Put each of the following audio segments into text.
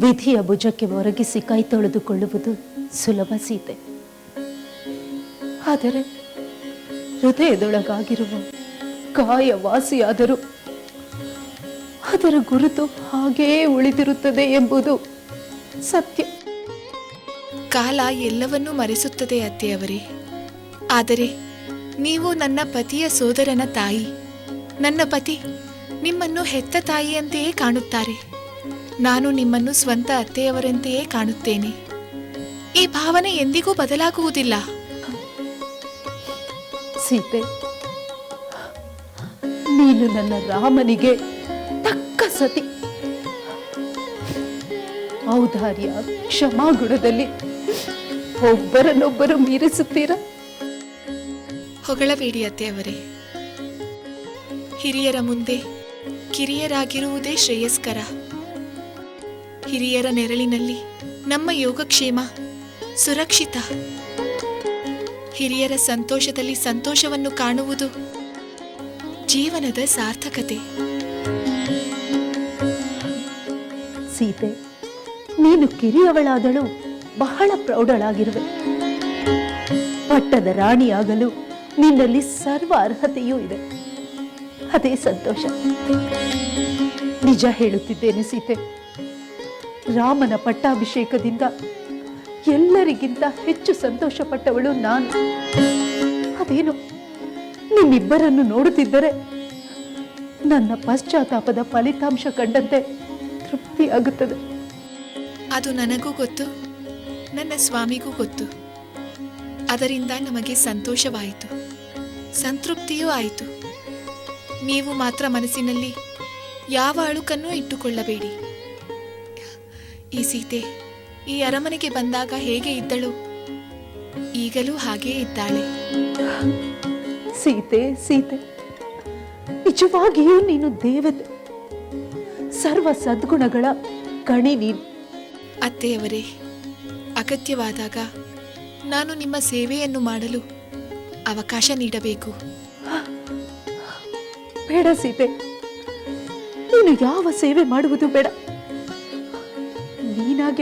ವಿಧಿಯ ಭುಜಕ್ಕೆ ಒರಗಿಸಿ ಕೈ ತೊಳೆದುಕೊಳ್ಳುವುದು ಸುಲಭ ಸೀತೆ. ಆದರೆ ಹೃದಯದೊಳಗಾಗಿರುವ ಕಾಯ ವಾಸಿಯಾದರೂ ಅದರ ಗುರುತು ಹಾಗೆಯೇ ಉಳಿದಿರುತ್ತದೆ ಎಂಬುದು ಸತ್ಯ. ಕಾಲ ಎಲ್ಲವನ್ನೂ ಮರೆಸುತ್ತದೆ ಅತ್ತೆಯವರೇ. ಆದರೆ ನೀವು ನನ್ನ ಪತಿಯ ಸೋದರನ ತಾಯಿ. ನನ್ನ ಪತಿ ನಿಮ್ಮನ್ನು ಹೆತ್ತ ತಾಯಿಯಂತೆಯೇ ಕಾಣುತ್ತಾರೆ. ನಾನು ನಿಮ್ಮನ್ನು ಸ್ವಂತ ಅತ್ತೆಯವರಂತೆಯೇ ಕಾಣುತ್ತೇನೆ. ಈ ಭಾವನೆ ಎಂದಿಗೂ ಬದಲಾಗುವುದಿಲ್ಲ. ಸೀತೆ ನೀನು ನನ್ನ ರಾಮನಿಗೆ ತಕ್ಕ ಸತಿ. ಔದಾರ್ಯ ಕ್ಷಮಾಗುಣದಲ್ಲಿ ಒಬ್ಬರನ್ನೊಬ್ಬರು ಮೀರಿಸುತ್ತೀರಾ? ಹೊಗಳಬೇಡಿ ಅತ್ತೆಯವರೇ. ಹಿರಿಯರ ಮುಂದೆ ಕಿರಿಯರಾಗಿರುವುದೇ ಶ್ರೇಯಸ್ಕರ. ಹಿರಿಯರ ನೆರಳಿನಲ್ಲಿ ನಮ್ಮ ಯೋಗಕ್ಷೇಮ ಸುರಕ್ಷಿತ. ಹಿರಿಯರ ಸಂತೋಷದಲ್ಲಿ ಸಂತೋಷವನ್ನು ಕಾಣುವುದು ಜೀವನದ ಸಾರ್ಥಕತೆ. ಸೀತೆ, ನೀನು ಕಿರಿಯವಳಾದಳು, ಬಹಳ ಪ್ರೌಢಳಾಗಿರುವೆ. ಪಟ್ಟದ ರಾಣಿಯಾಗಲು ನಿನ್ನಲ್ಲಿ ಸರ್ವ ಅರ್ಹತೆಯೂ ಇದೆ. ಅದೇ ಸಂತೋಷ. ನಿಜ ಹೇಳುತ್ತಿದ್ದೇನೆ ಸೀತೆ ರಾಮನ ಪಟ್ಟಾಭಿಷೇಕದಿಂದ ಎಲ್ಲರಿಗಿಂತ ಹೆಚ್ಚು ಸಂತೋಷಪಟ್ಟವಳು ನಾನು. ಅದೇನು? ನಿಮ್ಮಿಬ್ಬರನ್ನು ನೋಡುತ್ತಿದ್ದರೆ ನನ್ನ ಪಶ್ಚಾತ್ತಾಪದ ಫಲಿತಾಂಶ ಕಂಡಂತೆ ತೃಪ್ತಿ ಆಗುತ್ತದೆ. ಅದು ನನಗೂ ಗೊತ್ತು, ನನ್ನ ಸ್ವಾಮಿಗೂ ಗೊತ್ತು. ಅದರಿಂದ ನಮಗೆ ಸಂತೋಷವಾಯಿತು, ಸಂತೃಪ್ತಿಯೂ ಆಯಿತು. ನೀವು ಮಾತ್ರ ಮನಸ್ಸಿನಲ್ಲಿ ಯಾವ ಅಳುಕನ್ನೂ ಇಟ್ಟುಕೊಳ್ಳಬೇಡಿ. ಈ ಸೀತೆ ಈ ಅರಮನೆಗೆ ಬಂದಾಗ ಹೇಗೆ ಇದ್ದಳು? ಈಗಲೂ ಹಾಗೆ ಇದ್ದಾಳೆ. ಸೀತೆ ಸೀತೆ ನಿಜವಾಗಿಯೂ ನೀನು ದೇವತೆ. ಸರ್ವ ಸದ್ಗುಣಗಳ ಕಣಿ ನೀನು. ಅತ್ತೆಯವರೇ ಅಗತ್ಯವಾದಾಗ ನಾನು ನಿಮ್ಮ ಸೇವೆಯನ್ನು ಮಾಡಲು ಅವಕಾಶ ನೀಡಬೇಕು. ಬೇಡ ಸೀತೆ ನೀನು ಯಾವ ಸೇವೆ ಮಾಡುವುದು ಬೇಡ.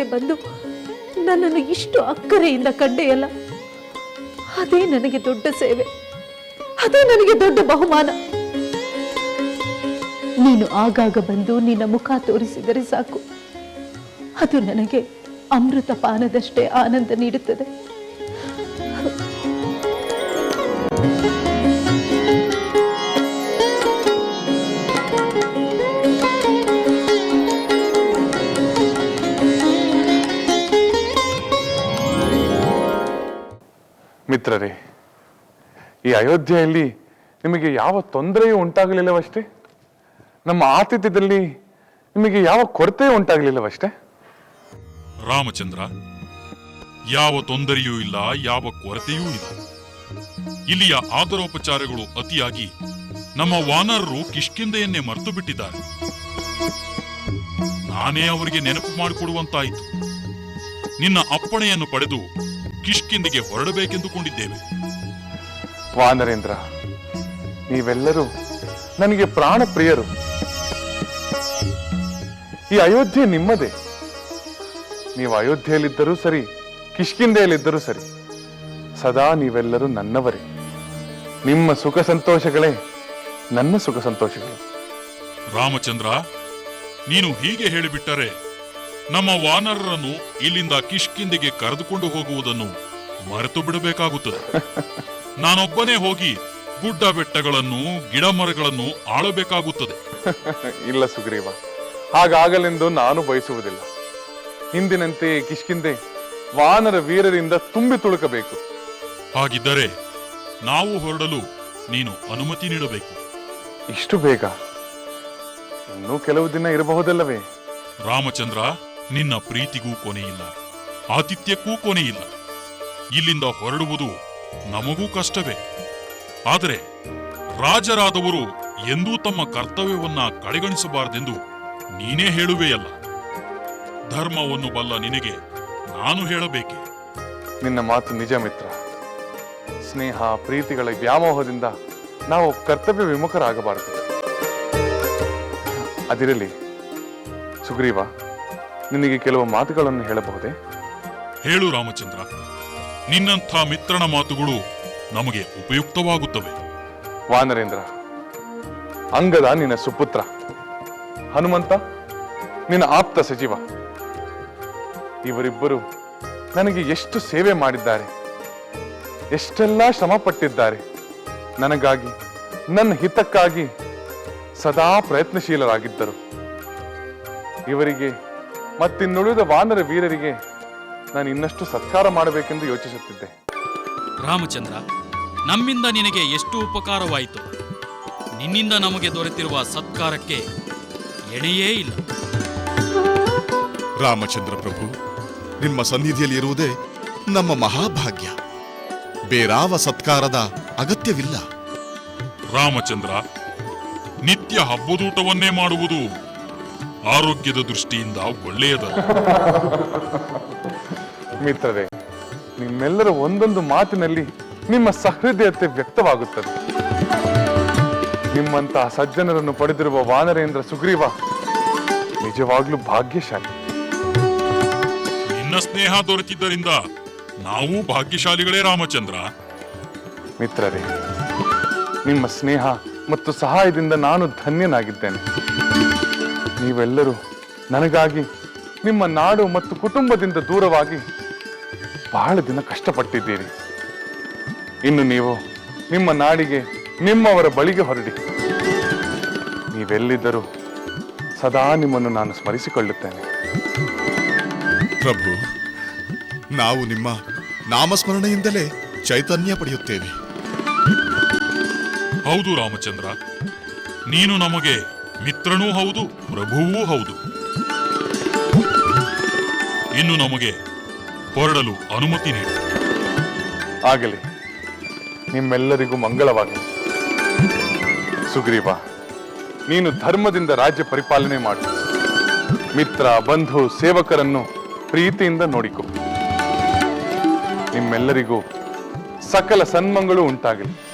ಬಂದು ನನ್ನನ್ನು ಇಷ್ಟು ಅಕ್ಕರೆಯಿಂದ ಕಂಡೆಯಲ್ಲ? ಅದೇ ನನಗೆ ದೊಡ್ಡ ಸೇವೆ. ಅದೇ ನನಗೆ ದೊಡ್ಡ ಬಹುಮಾನ. ನೀನು ಆಗಾಗ ಬಂದು ನಿನ್ನ ಮುಖ ತೋರಿಸಿದರೆ ಸಾಕು. ಅದು ನನಗೆ ಅಮೃತ ಪಾನದಷ್ಟೇ ಆನಂದ ನೀಡುತ್ತದೆ. ಅಯೋಧ್ಯೆಯಲ್ಲಿ ನಿಮಗೆ ಯಾವ ತೊಂದರೆಯೂ ಉಂಟಾಗಲಿಲ್ಲವಷ್ಟೇ? ನಮ್ಮ ಆತಿಥ್ಯದಲ್ಲಿ ನಿಮಗೆ ಯಾವ ಕೊರತೆಯೂ ಉಂಟಾಗಲಿಲ್ಲವಷ್ಟೇ? ರಾಮಚಂದ್ರ, ಯಾವ ತೊಂದರೆಯೂ ಇಲ್ಲ, ಯಾವ ಕೊರತೆಯೂ ಇಲ್ಲ. ಇಲ್ಲಿಯ ಆದರೋಪಚಾರಗಳು ಅತಿಯಾಗಿ ನಮ್ಮ ವಾನರರು ಕಿಷ್ಕಿಂದೆಯನ್ನೇ ಮರೆತು ಬಿಟ್ಟಿದ್ದಾರೆ. ನಾನೇ ಅವರಿಗೆ ನೆನಪು ಮಾಡಿಕೊಡುವಂತಾಯಿತು. ನಿನ್ನ ಅಪ್ಪಣೆಯನ್ನು ಪಡೆದು ಕಿಷ್ಕಿಂದಿಗೆ ಹೊರಡಬೇಕೆಂದುಕೊಂಡಿದ್ದೇವೆ. ವಾನರೇಂದ್ರ ನೀವೆಲ್ಲರೂ ನನಗೆ ಪ್ರಾಣ ಪ್ರಿಯರು. ಈ ಅಯೋಧ್ಯೆ ನಿಮ್ಮದೇ. ನೀವು ಅಯೋಧ್ಯೆಯಲ್ಲಿದ್ದರೂ ಸರಿ ಕಿಷ್ಕಿಂದೆಯಲ್ಲಿದ್ದರೂ ಸರಿ ಸದಾ ನೀವೆಲ್ಲರೂ ನನ್ನವರೇ. ನಿಮ್ಮ ಸುಖ ಸಂತೋಷಗಳೇ ನನ್ನ ಸುಖ ಸಂತೋಷಗಳು. ರಾಮಚಂದ್ರ ನೀನು ಹೀಗೆ ಹೇಳಿಬಿಟ್ಟರೆ ನಮ್ಮ ವಾನರರನ್ನು ಇಲ್ಲಿಂದ ಕಿಷ್ಕಿಂದಿಗೆ ಕರೆದುಕೊಂಡು ಹೋಗುವುದನ್ನು ಮರೆತು ಬಿಡಬೇಕಾಗುತ್ತದೆ ನಾನೊಬ್ಬನೇ ಹೋಗಿ ಗುಡ್ಡ ಬೆಟ್ಟಗಳನ್ನು ಗಿಡ ಮರಗಳನ್ನು ಆಳಬೇಕಾಗುತ್ತದೆ. ಇಲ್ಲ ಸುಗ್ರೀವ ಹಾಗಾಗಲೆಂದು ನಾನು ಬಯಸುವುದಿಲ್ಲ. ಹಿಂದಿನಂತೆ ಕಿಷ್ಕಿಂದೆ ವಾನರ ವೀರರಿಂದ ತುಂಬಿ ತುಳುಕಬೇಕು. ಹಾಗಿದ್ದರೆ ನಾವು ಹೊರಡಲು ನೀನು ಅನುಮತಿ ನೀಡಬೇಕು. ಇಷ್ಟು ಬೇಗ? ಇನ್ನೂ ಕೆಲವು ದಿನ ಇರಬಹುದಲ್ಲವೇ? ರಾಮಚಂದ್ರ ನಿನ್ನ ಪ್ರೀತಿಗೂ ಕೊನೆಯಿಲ್ಲ. ಆತಿಥ್ಯಕ್ಕೂ ಕೊನೆಯಿಲ್ಲ. ಇಲ್ಲಿಂದ ಹೊರಡುವುದು ನಮಗೂ ಕಷ್ಟವೇ. ಆದರೆ ರಾಜರಾದವರು ಎಂದೂ ತಮ್ಮ ಕರ್ತವ್ಯವನ್ನ ಕಡೆಗಣಿಸಬಾರದೆಂದು ನೀನೇ ಹೇಳುವೆಯಲ್ಲ. ಧರ್ಮವನ್ನು ಬಲ್ಲ ನಿನಗೆ ನಾನು ಹೇಳಬೇಕೆ? ನಿನ್ನ ಮಾತು ನಿಜ ಮಿತ್ರ. ಸ್ನೇಹ ಪ್ರೀತಿಗಳ ವ್ಯಾಮೋಹದಿಂದ ನಾವು ಕರ್ತವ್ಯ ವಿಮುಖರಾಗಬಾರದು. ಅದಿರಲಿ ಸುಗ್ರೀವ ನಿನಗೆ ಕೆಲವು ಮಾತುಗಳನ್ನು ಹೇಳಬಹುದೇ? ಹೇಳು ರಾಮಚಂದ್ರ. ನಿನ್ನಂಥ ಮಿತ್ರನ ಮಾತುಗಳು ನಮಗೆ ಉಪಯುಕ್ತವಾಗುತ್ತವೆ. ವಾನರೇಂದ್ರ ಅಂಗದ ನಿನ್ನ ಸುಪುತ್ರ, ಹನುಮಂತ, ನಿನ್ನ ಆಪ್ತ ಸಚಿವ ಇವರಿಬ್ಬರು ನನಗೆ ಎಷ್ಟು ಸೇವೆ ಮಾಡಿದ್ದಾರೆ, ಎಷ್ಟೆಲ್ಲ ಶ್ರಮ ಪಟ್ಟಿದ್ದಾರೆ ನನಗಾಗಿ, ನನ್ನ ಹಿತಕ್ಕಾಗಿ ಸದಾ ಪ್ರಯತ್ನಶೀಲರಾಗಿದ್ದರು. ಇವರಿಗೆ ಮತ್ತಿನ್ನುಳಿದ ವಾನರ ವೀರರಿಗೆ ನಾನು ಇನ್ನಷ್ಟು ಸತ್ಕಾರ ಮಾಡಬೇಕೆಂದು ಯೋಚಿಸುತ್ತಿದ್ದೆ. ರಾಮಚಂದ್ರ ನಮ್ಮಿಂದ ನಿನಗೆ ಎಷ್ಟು ಉಪಕಾರವಾಯಿತು? ನಿನ್ನಿಂದ ನಮಗೆ ದೊರೆತಿರುವ ಸತ್ಕಾರಕ್ಕೆ ಎಣೆಯೇ ಇಲ್ಲ. ರಾಮಚಂದ್ರ ಪ್ರಭು ನಿಮ್ಮ ಸನ್ನಿಧಿಯಲ್ಲಿ ಇರುವುದೇ ನಮ್ಮ ಮಹಾಭಾಗ್ಯ. ಬೇರಾವ ಸತ್ಕಾರದ ಅಗತ್ಯವಿಲ್ಲ. ರಾಮಚಂದ್ರ ನಿತ್ಯ ಹಬ್ಬದೂಟವನ್ನೇ ಮಾಡುವುದು ಆರೋಗ್ಯದ ದೃಷ್ಟಿಯಿಂದ ಒಳ್ಳೆಯದಲ್ಲ. ಮಿತ್ರರೇ ನಿಮ್ಮೆಲ್ಲರ ಒಂದೊಂದು ಮಾತಿನಲ್ಲಿ ನಿಮ್ಮ ಸಹೃದಯತೆ ವ್ಯಕ್ತವಾಗುತ್ತದೆ. ನಿಮ್ಮಂತಹ ಸಜ್ಜನರನ್ನು ಪಡೆದಿರುವ ವಾನರೇಂದ್ರ ಸುಗ್ರೀವ ನಿಜವಾಗ್ಲೂ ಭಾಗ್ಯಶಾಲಿ. ನಿನ್ನ ಸ್ನೇಹ ದೊರೆತಿದ್ದರಿಂದ ನಾವು ಭಾಗ್ಯಶಾಲಿಗಳೇ ರಾಮಚಂದ್ರ. ಮಿತ್ರರೇ ನಿಮ್ಮ ಸ್ನೇಹ ಮತ್ತು ಸಹಾಯದಿಂದ ನಾನು ಧನ್ಯನಾಗಿದ್ದೇನೆ. ನೀವೆಲ್ಲರೂ ನನಗಾಗಿ ನಿಮ್ಮ ನಾಡು ಮತ್ತು ಕುಟುಂಬದಿಂದ ದೂರವಾಗಿ ಬಹಳ ದಿನ ಕಷ್ಟಪಟ್ಟಿದ್ದೀರಿ ಇನ್ನು ನೀವು ನಿಮ್ಮ ನಾಡಿಗೆ ನಿಮ್ಮವರ ಬಳಿಗೆ ಹೊರಡಿ. ನೀವೆಲ್ಲಿದ್ದರೂ ಸದಾ ನಿಮ್ಮನ್ನು ನಾನು ಸ್ಮರಿಸಿಕೊಳ್ಳುತ್ತೇನೆ. ಪ್ರಭು ನಾವು ನಿಮ್ಮ ನಾಮಸ್ಮರಣೆಯಿಂದಲೇ ಚೈತನ್ಯ ಪಡೆಯುತ್ತೇವೆ. ಹೌದು ರಾಮಚಂದ್ರ ನೀನು ನಮಗೆ ಮಿತ್ರನೂ ಹೌದು ಪ್ರಭುವೂ ಹೌದು. ಇನ್ನು ನಮಗೆ ಹೊರಡಲು ಅನುಮತಿ ನೀಡಿ. ಆಗಲಿ. ನಿಮ್ಮೆಲ್ಲರಿಗೂ ಮಂಗಳವಾಗಲಿ. ಸುಗ್ರೀವ, ನೀನು ಧರ್ಮದಿಂದ ರಾಜ್ಯ ಪರಿಪಾಲನೆ ಮಾಡು. ಮಿತ್ರ, ಬಂಧು, ಸೇವಕರನ್ನು ಪ್ರೀತಿಯಿಂದ ನೋಡಿಕೊ. ನಿಮ್ಮೆಲ್ಲರಿಗೂ ಸಕಲ ಸನ್ಮಂಗಳು ಉಂಟಾಗಲಿ.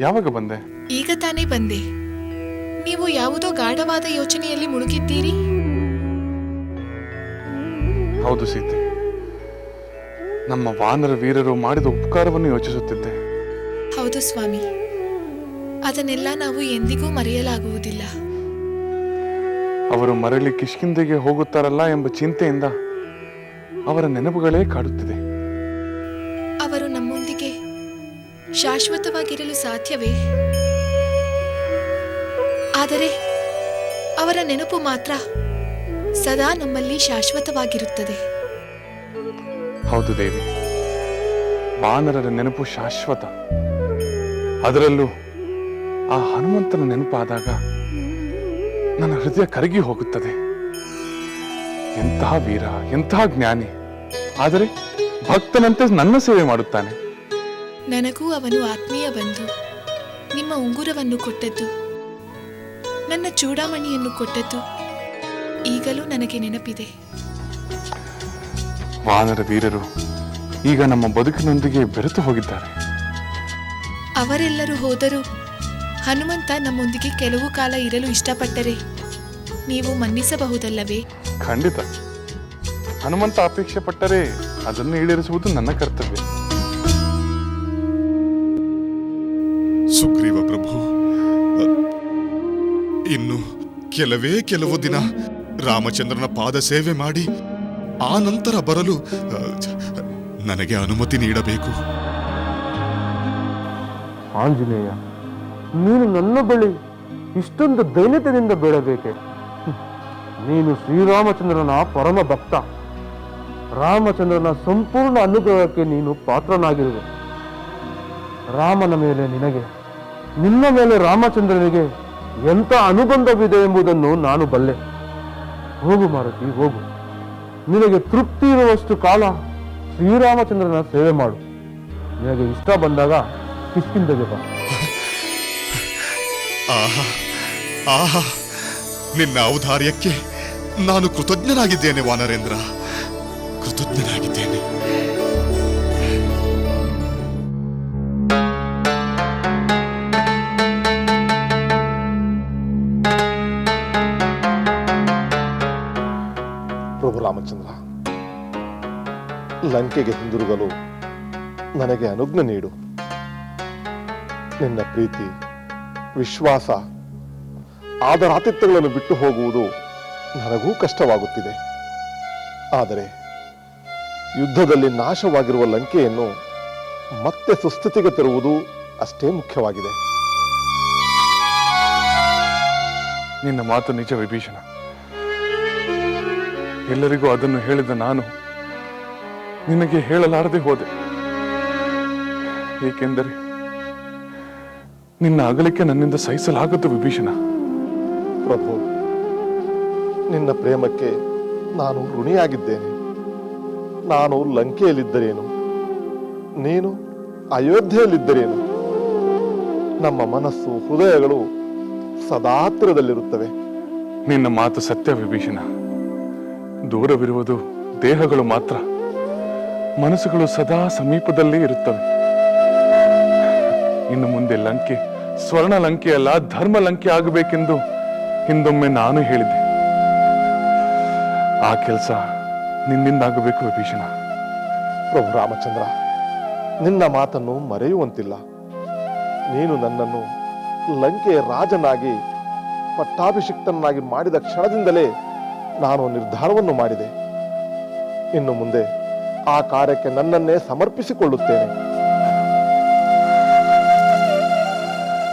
ಯಾವಾಗ ಬಂದೆ? ಈಗ ತಾನೇ ಬಂದೆ. ನೀವು ಯಾವುದೋ ಗಾಢವಾದ ಯೋಚನೆಯಲ್ಲಿ ಮುಳುಗಿದ್ದೀರಿ? ಹೌದು ಸೀತೆ. ನಮ್ಮ ವಾನರ ವೀರರು ಮಾಡಿದ ಉಪಕಾರವನ್ನು ಯೋಚಿಸುತ್ತಿದ್ದೆ. ಹೌದು ಸ್ವಾಮಿ. ಅದನ್ನೆಲ್ಲ ನಾವು ಎಂದಿಗೂ ಮರೆಯಲಾಗುವುದಿಲ್ಲ. ಅವರು ಮರಳಿ ಕಿಷ್ಕಿಂದೆಗೆ ಹೋಗುತ್ತಾರಲ್ಲ ಎಂಬ ಚಿಂತೆಯಿಂದ ಅವರ ನೆನಪುಗಳೇ ಕಾಡುತ್ತಿದೆ. ಶಾಶ್ವತವಾಗಿರಲು ಸಾಧ್ಯವೇ? ಆದರೆ ಅವರ ನೆನಪು ಮಾತ್ರ ಸದಾ ನಮ್ಮಲ್ಲಿ ಶಾಶ್ವತವಾಗಿರುತ್ತದೆ. ಹೌದು ದೇವಿ. ವಾನರರ ನೆನಪು ಶಾಶ್ವತ. ಅದರಲ್ಲೂ ಆ ಹನುಮಂತನ ನೆನಪಾದಾಗ ನನ್ನ ಹೃದಯ ಕರಗಿ ಹೋಗುತ್ತದೆ. ಎಂತಹ ವೀರ, ಎಂತಹ ಜ್ಞಾನಿ. ಆದರೆ ಭಕ್ತನಂತೆ ನನ್ನ ಸೇವೆ ಮಾಡುತ್ತಾನೆ. ನನಗೂ ಅವನು ಆತ್ಮೀಯ ಬಂಧು ನಿಮ್ಮ ಉಂಗುರವನ್ನು ಕೊಟ್ಟದ್ದು ನನ್ನ ಚೂಡಾಮಣಿಯನ್ನು ಕೊಟ್ಟದ್ದು ಈಗಲೂ ನನಗೆ ನೆನಪಿದೆ. ವಾನರ ವೀರರು ಈಗ ನಮ್ಮ ಬದುಕಿನೊಂದಿಗೆ ಬೆರೆತು ಹೋಗಿದ್ದಾರೆ. ಅವರೆಲ್ಲರೂ ಹೋದರೂ ಹನುಮಂತ ನಮ್ಮೊಂದಿಗೆ ಕೆಲವು ಕಾಲ ಇರಲು ಇಷ್ಟಪಟ್ಟರೆ ನೀವು ಮನ್ನಿಸಬಹುದಲ್ಲವೇ? ಖಂಡಿತ. ಹನುಮಂತ ಅಪೇಕ್ಷೆ ಪಟ್ಟರೆ ಅದನ್ನು ಈಡೇರಿಸುವುದು ನನ್ನ ಕರ್ತವ್ಯ. ಇನ್ನು ಕೆಲವೇ ಕೆಲವು ದಿನ ರಾಮಚಂದ್ರನ ಪಾದ ಸೇವೆ ಮಾಡಿ ಆ ನಂತರ ಬರಲು ನನಗೆ ಅನುಮತಿ ನೀಡಬೇಕು. ಆಂಜನೇಯ, ನೀನು ನನ್ನ ಬಳಿ ಇಷ್ಟೊಂದು ದೈನ್ಯತೆಯಿಂದ ಬೇಡಬೇಕೆ. ನೀನು ಶ್ರೀರಾಮಚಂದ್ರನ ಪರಮ ಭಕ್ತ. ರಾಮಚಂದ್ರನ ಸಂಪೂರ್ಣ ಅನುಗ್ರಹಕ್ಕೆ ನೀನು ಪಾತ್ರನಾಗಿರುವೆ. ರಾಮನ ಮೇಲೆ ನಿನಗೆ, ನಿನ್ನ ಮೇಲೆ ರಾಮಚಂದ್ರನಿಗೆ ಎಂಥ ಅನುಬಂಧವಿದೆ ಎಂಬುದನ್ನು ನಾನು ಬಲ್ಲೆ. ಹೋಗು ಮಾರುತಿ, ಹೋಗು. ನಿನಗೆ ತೃಪ್ತಿ ಇರುವಷ್ಟು ಕಾಲ ಶ್ರೀರಾಮಚಂದ್ರನ ಸೇವೆ ಮಾಡು. ನಿನಗೆ ಇಷ್ಟ ಬಂದಾಗ ಕಿಷ್ಕಿಂದಗೆ ಬಾ. ಆಹಾ ಆಹಾ. ನಿನ್ನ ಔದಾರ್ಯಕ್ಕೆ ನಾನು ಕೃತಜ್ಞನಾಗಿದ್ದೇನೆ ವಾನರೇಂದ್ರ. ಕೃತಜ್ಞನಾಗಿದ್ದೇನೆ. ರಾಮಚಂದ್ರ, ಲಂಕೆಗೆ ಹಿಂದಿರುಗಲು ನನಗೆ ಅನುಜ್ಞೆ ನೀಡು. ನಿನ್ನ ಪ್ರೀತಿ, ವಿಶ್ವಾಸ, ಆದರಾತಿಥ್ಯಗಳನ್ನು ಬಿಟ್ಟು ಹೋಗುವುದು ನನಗೂ ಕಷ್ಟವಾಗುತ್ತಿದೆ. ಆದರೆ ಯುದ್ಧದಲ್ಲಿ ನಾಶವಾಗಿರುವ ಲಂಕೆಯನ್ನು ಮತ್ತೆ ಸುಸ್ಥಿತಿಗೆ ತರುವುದು ಅಷ್ಟೇ ಮುಖ್ಯವಾಗಿದೆ. ನಿನ್ನ ಮಾತು ನಿಜ ವಿಭೀಷಣ. ಎಲ್ಲರಿಗೂ ಅದನ್ನು ಹೇಳಿದ ನಾನು ನಿನಗೆ ಹೇಳಲಾರದೆ ಹೋದೆ. ಏಕೆಂದರೆ ನಿನ್ನ ಅಗಲಿಕೆ ನನ್ನಿಂದ ಸಹಿಸಲಾಗದು ವಿಭೀಷಣ. ಪ್ರಭು ನಿನ್ನ ಪ್ರೇಮಕ್ಕೆ ನಾನು ಋಣಿಯಾಗಿದ್ದೇನೆ. ನಾನು ಲಂಕೆಯಲ್ಲಿದ್ದರೇನು? ನೀನು ಅಯೋಧ್ಯೆಯಲ್ಲಿದ್ದರೇನು? ನಮ್ಮ ಮನಸ್ಸು ಹೃದಯಗಳು ಸದಾತ್ರದಲ್ಲಿರುತ್ತವೆ ನಿನ್ನ ಮಾತು ಸತ್ಯ ವಿಭೀಷಣ. ದೂರವಿರುವುದು ದೇಹಗಳು ಮಾತ್ರ. ಮನಸ್ಸುಗಳು ಸದಾ ಸಮೀಪದಲ್ಲೇ ಇರುತ್ತವೆ. ಇನ್ನು ಮುಂದೆ ಲಂಕೆ ಸ್ವರ್ಣ ಲಂಕೆ ಅಲ್ಲ ಧರ್ಮ ಲಂಕೆ ಆಗಬೇಕೆಂದು ಹಿಂದೊಮ್ಮೆ ನಾನು ಹೇಳಿದೆ. ಆ ಕೆಲಸ ನಿನ್ನಿಂದಾಗಬೇಕು ವಿಭೀಷಣ. ಪ್ರಭು ರಾಮಚಂದ್ರ, ನಿನ್ನ ಮಾತನ್ನು ಮರೆಯುವಂತಿಲ್ಲ. ನೀನು ನನ್ನನ್ನು ಲಂಕೆಯ ರಾಜನಾಗಿ ಪಟ್ಟಾಭಿಷಿಕ್ತನಾಗಿ ಮಾಡಿದ ಕ್ಷಣದಿಂದಲೇ ನಾನು ನಿರ್ಧಾರವನ್ನು ಮಾಡಿದೆ. ಇನ್ನು ಮುಂದೆ ಆ ಕಾರ್ಯಕ್ಕೆ ನನ್ನನ್ನೇ ಸಮರ್ಪಿಸಿಕೊಳ್ಳುತ್ತೇನೆ.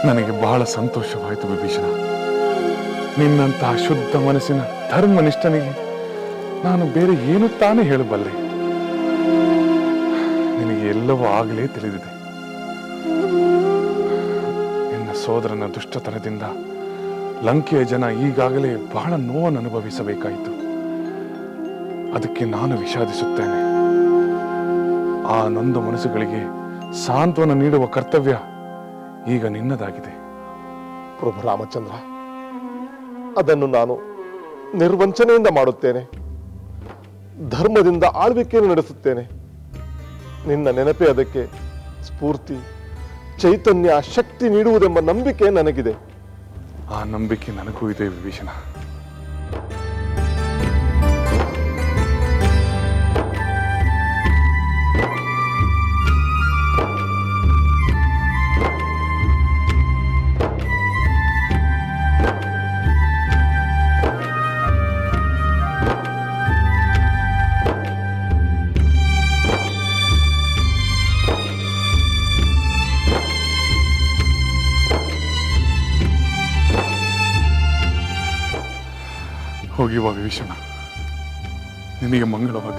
ನನಗೆ ಬಹಳ ಸಂತೋಷವಾಯಿತು ವಿಭೀಷಣ. ನಿನ್ನಂತಹ ಶುದ್ಧ ಮನಸ್ಸಿನ ಧರ್ಮನಿಷ್ಠನಿಗೆ ನಾನು ಬೇರೆ ಏನು ತಾನೇ ಹೇಳಬಲ್ಲೆ. ನಿನಗೆ ಎಲ್ಲವೂ ಆಗಲೇ ತಿಳಿದಿದೆ. ನಿನ್ನ ಸೋದರನ ದುಷ್ಟತನದಿಂದ ಲಂಕೆಯ ಜನ ಈಗಾಗಲೇ ಬಹಳ ನೋವನ್ನು ಅನುಭವಿಸಬೇಕಾಯಿತು. ಅದಕ್ಕೆ ನಾನು ವಿಷಾದಿಸುತ್ತೇನೆ. ಆ ನೊಂದು ಮನಸ್ಸುಗಳಿಗೆ ಸಾಂತ್ವನ ನೀಡುವ ಕರ್ತವ್ಯ ಈಗ ನಿನ್ನದಾಗಿದೆ. ಪ್ರಭು ರಾಮಚಂದ್ರ, ಅದನ್ನು ನಾನು ನಿರ್ವಂಚನೆಯಿಂದ ಮಾಡುತ್ತೇನೆ. ಧರ್ಮದಿಂದ ಆಳ್ವಿಕೆಯನ್ನು ನಡೆಸುತ್ತೇನೆ. ನಿನ್ನ ನೆನಪೇ ಅದಕ್ಕೆ ಸ್ಫೂರ್ತಿ, ಚೈತನ್ಯ, ಶಕ್ತಿ ನೀಡುವುದೆಂಬ ನಂಬಿಕೆ ನನಗಿದೆ. ಆ ನಂಬಿಕೆ ನನಗೂ ಇದೆ ವಿಭೀಷಣ. ಹೋಗಿವ ವಿಭೀಷಣ ನಿನಗೆ ಮಂಗಳವಾಗ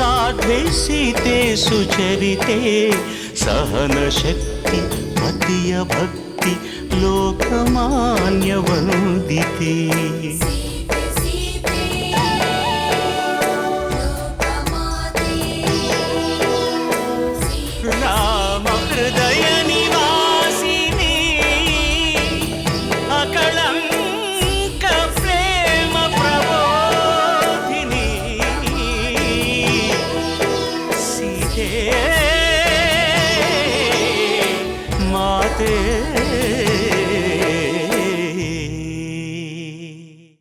ಸಾಧ್ವೆ ಸೀತೆ ಸುಚರಿತೆ ಸಹನ ಶಕ್ತಿ ಪತಿಯ